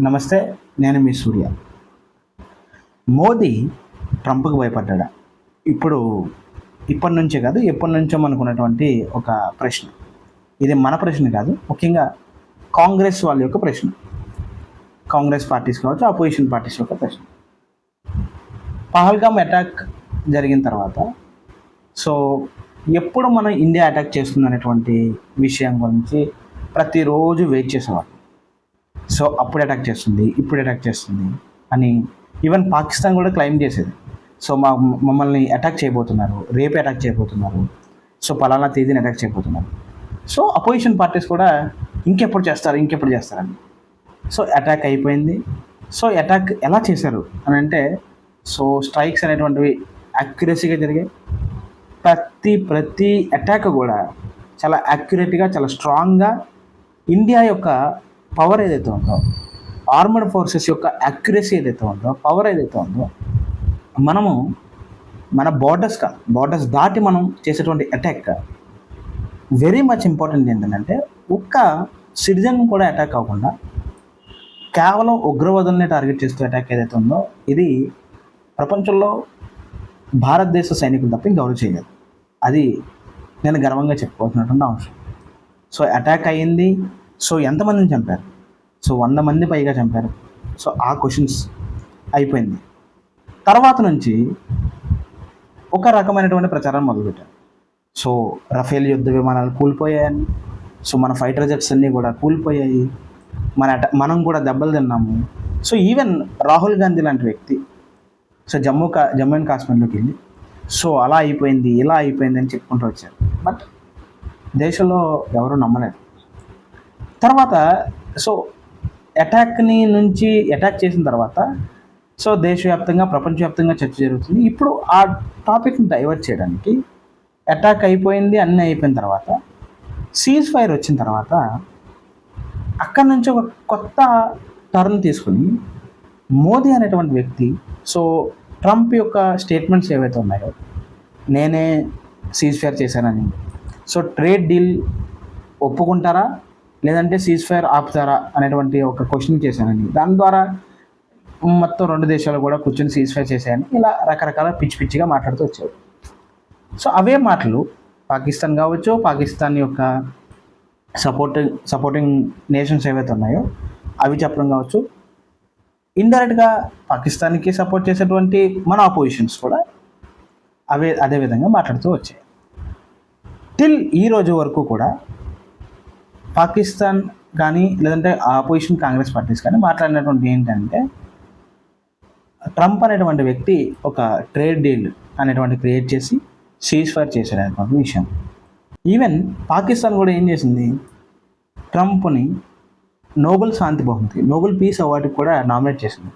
నమస్తే నేను మీ సూర్య. మోదీ ట్రంప్కి భయపడ్డా ఇప్పుడు ఇప్పటి నుంచే కాదు ఎప్పటి నుంచో మనకున్నటువంటి ఒక ప్రశ్న. ఇది మన ప్రశ్న కాదు ముఖ్యంగా కాంగ్రెస్ వాళ్ళ యొక్క ప్రశ్న. కాంగ్రెస్ పార్టీస్ కావచ్చు అపోజిషన్ పార్టీస్ యొక్క ప్రశ్న. పహల్గామ్ అటాక్ జరిగిన తర్వాత సో ఎప్పుడు మనం ఇండియా అటాక్ చేస్తుంది అనేటువంటి విషయం గురించి ప్రతిరోజు వెయిట్ చేసేవాళ్ళు. సో అప్పుడు అటాక్ చేస్తుంది ఇప్పుడు అటాక్ చేస్తుంది అని ఈవెన్ పాకిస్తాన్ కూడా క్లెయిమ్ చేసేది. సో మా మమ్మల్ని అటాక్ చేయబోతున్నారు రేపు అటాక్ చేయబోతున్నారు. సో పలానా తేదీని అటాక్ చేయబోతున్నారు. సో అపోజిషన్ పార్టీస్ కూడా ఇంకెప్పుడు చేస్తారు ఇంకెప్పుడు చేస్తారని. సో అటాక్ అయిపోయింది. సో అటాక్ ఎలా చేశారు అని అంటే సో స్ట్రైక్స్ అనేటువంటివి యాక్యురసీగా జరిగాయి. ప్రతి ప్రతి అటాక్ కూడా చాలా యాక్యురేట్గా చాలా స్ట్రాంగ్గా ఇండియా యొక్క పవర్ ఏదైతే ఉందో ఆర్మర్డ్ ఫోర్సెస్ యొక్క అక్యురసీ ఏదైతే ఉందో పవర్ ఏదైతే ఉందో మనము మన బార్డర్స్గా బార్డర్స్ దాటి మనం చేసేటువంటి అటాక్ వెరీ మచ్ ఇంపార్టెంట్ ఏంటంటే ఒక్క సిటిజన్ కూడా అటాక్ అవ్వకుండా కేవలం ఉగ్రవాదుల్ని టార్గెట్ చేస్తూ అటాక్ ఏదైతే ఉందో ఇది ప్రపంచంలో భారతదేశ సైనికులు తప్ప ఇంకెవరు చేయలేదు. అది నేను గర్వంగా చెప్పుకోవాల్సినటువంటి అంశం. సో అటాక్ అయ్యింది సో ఎంతమందిని చంపారు? సో వంద మంది పైగా చంపారు. సో ఆ క్వశ్చన్స్ అయిపోయింది. తర్వాత నుంచి ఒక రకమైనటువంటి ప్రచారం మొదలుపెట్టారు. సో రఫేల్ యుద్ధ విమానాలు కూలిపోయాయని సో మన ఫైటర్ జెట్స్ అన్నీ కూడా కూలిపోయాయి. మన అట- మనం కూడా దెబ్బలు తిన్నాము. సో ఈవెన్ రాహుల్ గాంధీ లాంటి వ్యక్తి సో జమ్మూ కా జమ్మూ అండ్ కాశ్మీర్లోకి వెళ్ళి సో అలా అయిపోయింది ఇలా అయిపోయింది అని చెప్పుకుంటూ వచ్చారు. బట్ దేశంలో ఎవరు నమ్మలేదు. తర్వాత సో అటాక్ని నుంచి అటాక్ చేసిన తర్వాత సో దేశవ్యాప్తంగా ప్రపంచవ్యాప్తంగా చర్చ జరుగుతుంది. ఇప్పుడు ఆ టాపిక్ని డైవర్ట్ చేయడానికి అటాక్ అయిపోయింది అన్నీ అయిపోయిన తర్వాత సీజ్ ఫైర్ వచ్చిన తర్వాత అక్కడి నుంచి ఒక కొత్త టర్న్ తీసుకుని మోదీ అనేటువంటి వ్యక్తి సో ట్రంప్ యొక్క స్టేట్మెంట్స్ ఏవైతే ఉన్నాయో నేనే సీజ్ ఫైర్ చేశానని సో ట్రేడ్ డీల్ ఒప్పుకుంటారా? లేదంటే సీజ్ ఫైర్ ఆపుతారా అనేటువంటి ఒక క్వశ్చన్ చేశానండి. దాని ద్వారా మొత్తం రెండు దేశాలు కూడా కూర్చొని సీజ్ ఫైర్ చేశాయని ఇలా రకరకాల పిచ్చి పిచ్చిగా మాట్లాడుతూ వచ్చారు. సో అవే మాటలు పాకిస్తాన్ కావచ్చు పాకిస్తాన్ యొక్క సపోర్టింగ్ సపోర్టింగ్ నేషన్స్ ఏవైతే ఉన్నాయో అవి చెప్పడం కావచ్చు. ఇండైరెక్ట్గా పాకిస్తాన్కి సపోర్ట్ చేసేటువంటి మన ఆపోజిషన్స్ కూడా అవే అదే విధంగా మాట్లాడుతూ వచ్చాయి. టిల్ ఈ రోజు వరకు కూడా పాకిస్తాన్ కానీ లేదంటే ఆపోజిషన్ కాంగ్రెస్ పార్టీస్ కానీ మాట్లాడినటువంటి ఏంటంటే ట్రంప్ అనేటువంటి వ్యక్తి ఒక ట్రేడ్ డీల్ అనేటువంటి క్రియేట్ చేసి సీజ్ ఫైర్ చేశాడు అనేటువంటి విషయం. ఈవెన్ పాకిస్తాన్ కూడా ఏం చేసింది? ట్రంప్ని నోబెల్ శాంతి బహుమతి నోబెల్ పీస్ అవార్డుకి కూడా నామినేట్ చేసింది.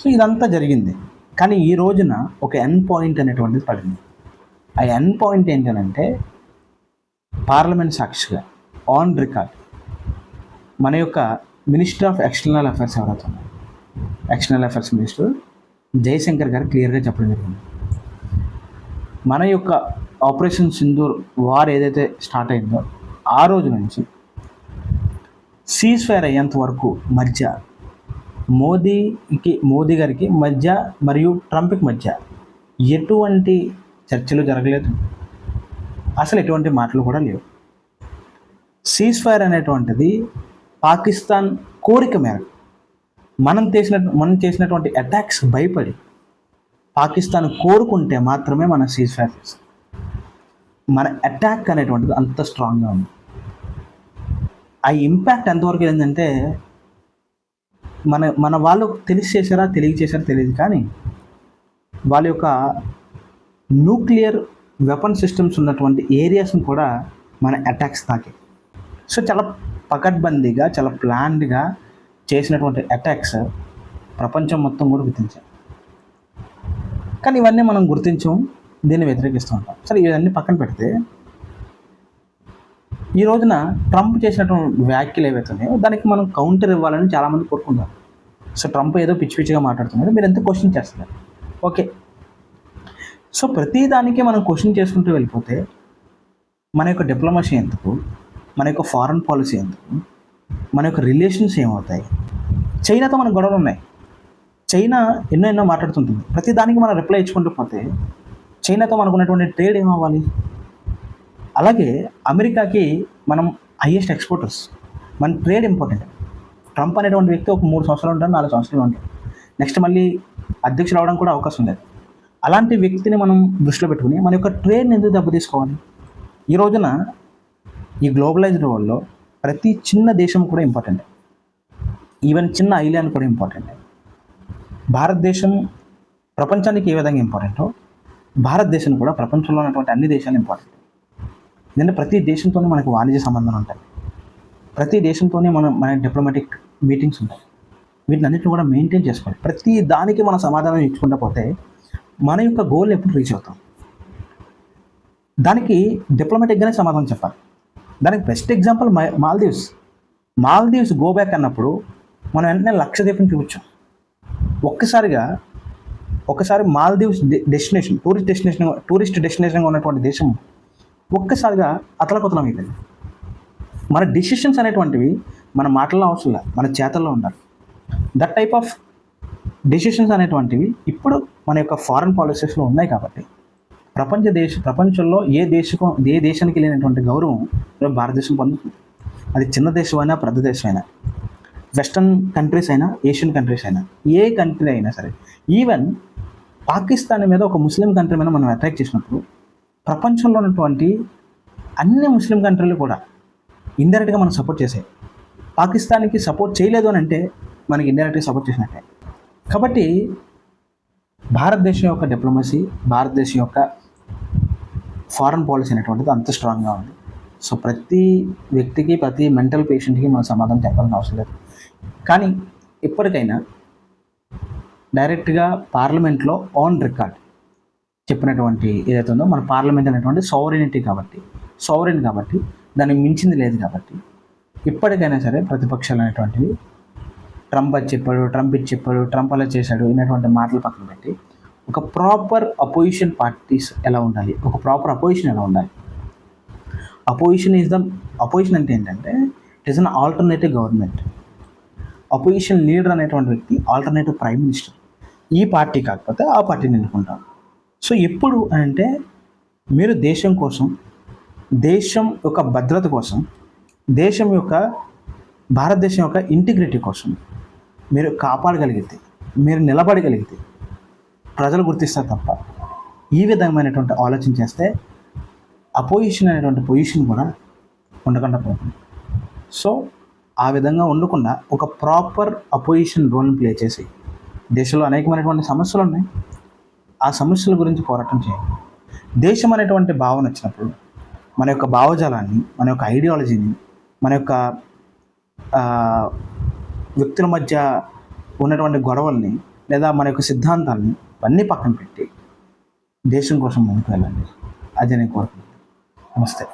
సో ఇదంతా జరిగింది. కానీ ఈ రోజున ఒక ఎన్ పాయింట్ అనేటువంటిది పడింది. ఆ ఎన్ పాయింట్ ఏంటంటే పార్లమెంట్ సాక్షిగా ఆన్ రికార్డ్ మన యొక్క మినిస్టర్ ఆఫ్ ఎక్స్టర్నల్ అఫైర్స్ ఎవరైతే external affairs minister Jaishankar garu క్లియర్గా చెప్పడం జరిగింది. మన యొక్క ఆపరేషన్ సింధూర్ వార్ ఏదైతే స్టార్ట్ అయిందో ఆ రోజు నుంచి సీజ్ ఫైర్ అయ్యేంత వరకు మధ్య మోదీకి మోదీ గారికి మధ్య మరియు ట్రంప్కి మధ్య ఎటువంటి చర్చలు జరగలేదు. అసలు ఎటువంటి మాటలు కూడా లేవు. సీజ్ ఫైర్ అనేటువంటిది పాకిస్తాన్ కోరిక మేరకు మనం చేసిన మనం చేసినటువంటి అటాక్స్ భయపడి పాకిస్తాన్ కోరుకుంటే మాత్రమే మనం సీజ్ ఫైర్ చేస్తాం. మన అటాక్ అనేటువంటిది అంత స్ట్రాంగ్గా ఉంది. ఆ ఇంపాక్ట్ ఎంతవరకు ఏంటంటే మన మన వాళ్ళు తెలిసి చేశారా తెలియచేశారా తెలియదు కానీ వాళ్ళ యొక్క న్యూక్లియర్ వెపన్ సిస్టమ్స్ ఉన్నటువంటి ఏరియాస్ని కూడా మన అటాక్స్ తాకి. సో చాలా పకడ్బందీగా చాలా ప్లాన్డ్గా చేసినటువంటి అటాక్స్ ప్రపంచం మొత్తం కూడా గుర్తించాం కానీ ఇవన్నీ మనం గుర్తించం దీన్ని వ్యతిరేకిస్తూ ఉంటాం. సరే ఇవన్నీ పక్కన పెడితే ఈ రోజున ట్రంప్ చేసినటువంటి వ్యాఖ్యలు ఏవైతే ఉన్నాయో దానికి మనం కౌంటర్ ఇవ్వాలని చాలామంది కోరుకుంటారు. సో ట్రంప్ ఏదో పిచ్చి పిచ్చిగా మాట్లాడుతున్నారు. మీరు ఎంత క్వశ్చన్ చేస్తున్నారు? ఓకే. సో ప్రతి దానికి మనం క్వశ్చన్ చేసుకుంటూ వెళ్ళిపోతే మన యొక్క డిప్లొమసీ ఎందుకు? మన యొక్క ఫారెన్ పాలసీ ఎందుకు మన యొక్క రిలేషన్స్ ఏమవుతాయి? చైనాతో మనకు గొడవలు ఉన్నాయి. చైనా ఎన్నో ఎన్నో మాట్లాడుతుంటుంది. ప్రతి దానికి మనం రిప్లై ఇచ్చుకుంటూ పోతే చైనాతో మనకు ఉన్నటువంటి ట్రేడ్ ఏమవ్వాలి? అలాగే అమెరికాకి మనం హయ్యెస్ట్ ఎక్స్పోర్టర్స్ మన ట్రేడ్ ఇంపార్టెంట్ ట్రంప్ అనేటువంటి వ్యక్తి ఒక మూడు సంవత్సరాలు ఉంటాడు నాలుగు సంవత్సరాలు ఉంటాడు. నెక్స్ట్ మళ్ళీ అధ్యక్షులు అవడం కూడా అవకాశం లేదు. అలాంటి వ్యక్తిని మనం దృష్టిలో పెట్టుకుని మన యొక్క ట్రేడ్ని ఎందుకు దెబ్బతీసుకోవాలి? ఈ రోజున ఈ గ్లోబలైజ్డ్ వరల్డ్లో ప్రతి చిన్న దేశం కూడా ఇంపార్టెంట్. ఈవెన్ చిన్న ఐలాండ్ కూడా ఇంపార్టెంట్. భారతదేశం ప్రపంచానికి ఏ విధంగా ఇంపార్టెంటో భారతదేశం కూడా ప్రపంచంలో ఉన్నటువంటి అన్ని దేశాలు ఇంపార్టెంట్. ఎందుకంటే ప్రతి దేశంతోనే మనకు వాణిజ్య సంబంధం ఉంటాయి. ప్రతి దేశంతోనే మనం మన డిప్లొమాటిక్ మీటింగ్స్ ఉంటాయి. వీటిని అన్నింటిని కూడా మెయింటైన్ చేసుకోవాలి. ప్రతి దానికి మనం సమాధానం ఇచ్చుకుంటూ పోతే మన యొక్క గోల్ ఎప్పుడు రీచ్ అవుతాం. దానికి డిప్లొమాటిక్గానే సమాధానం చెప్పాలి. దానికి best example Maldives. Maldives go back అన్నప్పుడు మనం వెంటనే లక్షద్వీపం చూపించాం. ఒక్కసారిగా ఒకసారి Maldives destination tourist destination tourist డెస్టినేషన్గా ఉన్నటువంటి దేశం ఒక్కసారిగా అతలకొతలం అయిపోయింది. మన డిసిషన్స్ అనేటువంటివి మన మాటల్లో అవసరం లేదు మన చేతల్లో ఉండాలి. దట్ టైప్ ఆఫ్ డెసిషన్స్ అనేటువంటివి ఇప్పుడు మన యొక్క ఫారెన్ పాలసీస్లో ఉన్నాయి కాబట్టి ప్రపంచ దేశ ప్రపంచంలో ఏ దేశం ఏ దేశానికి లేనటువంటి గౌరవం భారతదేశం పొందుతుంది. అది చిన్న దేశం అయినా పెద్ద దేశం అయినా వెస్టర్న్ కంట్రీస్ అయినా ఏషియన్ కంట్రీస్ అయినా ఏ కంట్రీ అయినా సరే ఈవెన్ పాకిస్తాన్ మీద ఒక ముస్లిం కంట్రీ మీద మనం అటాక్ చేసినప్పుడు ప్రపంచంలో ఉన్నటువంటి అన్ని ముస్లిం కంట్రీలు కూడా ఇండైరెక్ట్గా మనం సపోర్ట్ చేసాయి పాకిస్తాన్కి సపోర్ట్ చేయలేదు అని అంటే మనకి ఇండైరెక్ట్గా సపోర్ట్ చేసినట్టే. కాబట్టి భారతదేశం యొక్క డిప్లొమసీ భారతదేశం యొక్క ఫారెన్ పాలసీ అనేటువంటిది అంత స్ట్రాంగ్గా ఉంది. సో ప్రతి వ్యక్తికి ప్రతి మెంటల్ పేషెంట్కి మనం సమాధానం చెప్పాల్సిన అవసరం లేదు. కానీ ఇప్పటికైనా డైరెక్ట్గా పార్లమెంట్లో ఆన్ రికార్డ్ చెప్పినటువంటి ఏదైతే ఉందో మన పార్లమెంట్ అనేటువంటి సోవరినిటీ కాబట్టి సోవరిన్ కాబట్టి దానికి మించింది లేదు కాబట్టి ఇప్పటికైనా సరే ప్రతిపక్షాలు అనేటువంటివి ట్రంప్ అది చెప్పాడు ట్రంప్ ఇది చెప్పాడు ట్రంప్ అలా చేశాడు ఇన్నటువంటి మాటలు పక్కన పెట్టి ఒక ప్రాపర్ అపోజిషన్ పార్టీస్ ఎలా ఉండాలి? ఒక ప్రాపర్ అపోజిషన్ ఎలా ఉండాలి? అపోజిషన్ ఈజ్ ద అపోజిషన్ అంటే ఏంటంటే it is an alternative government opposition leader అనేటువంటి వ్యక్తి ఆల్టర్నేటివ్ ప్రైమ్ మినిస్టర్ ఈ పార్టీ కాకపోతే ఆ పార్టీని ఎన్నుకుంటారు సో ఎప్పుడు అంటే మీరు దేశం కోసం దేశం యొక్క భద్రత కోసం దేశం యొక్క భారతదేశం యొక్క ఇంటిగ్రిటీ కోసం మీరు కాపాడగలిగితే మీరు నిలబడగలిగితే ప్రజలు గుర్తిస్తారు తప్ప. ఈ విధమైనటువంటి ఆలోచన చేస్తే అపోజిషన్ అనేటువంటి పొజిషన్ కూడా ఉండకుండా పోతుంది. సో ఆ విధంగా ఉండకుండా ఒక ప్రాపర్ అపోజిషన్ రోల్ని ప్లే చేసి దేశంలో అనేకమైనటువంటి సమస్యలు ఉన్నాయి. ఆ సమస్యల గురించి పోరాటం చేయండి. దేశం అనేటువంటి భావన వచ్చినప్పుడు మన యొక్క భావజాలాన్ని మన యొక్క ఐడియాలజీని మన యొక్క వ్యక్తుల మధ్య ఉన్నటువంటి గొడవల్ని లేదా మన యొక్క సిద్ధాంతాన్ని ఇవన్నీ పక్కన పెట్టి దేశం కోసం ముందుకు వెళ్ళండి. అది నేను కోరుకుంటున్నాను. నమస్తే.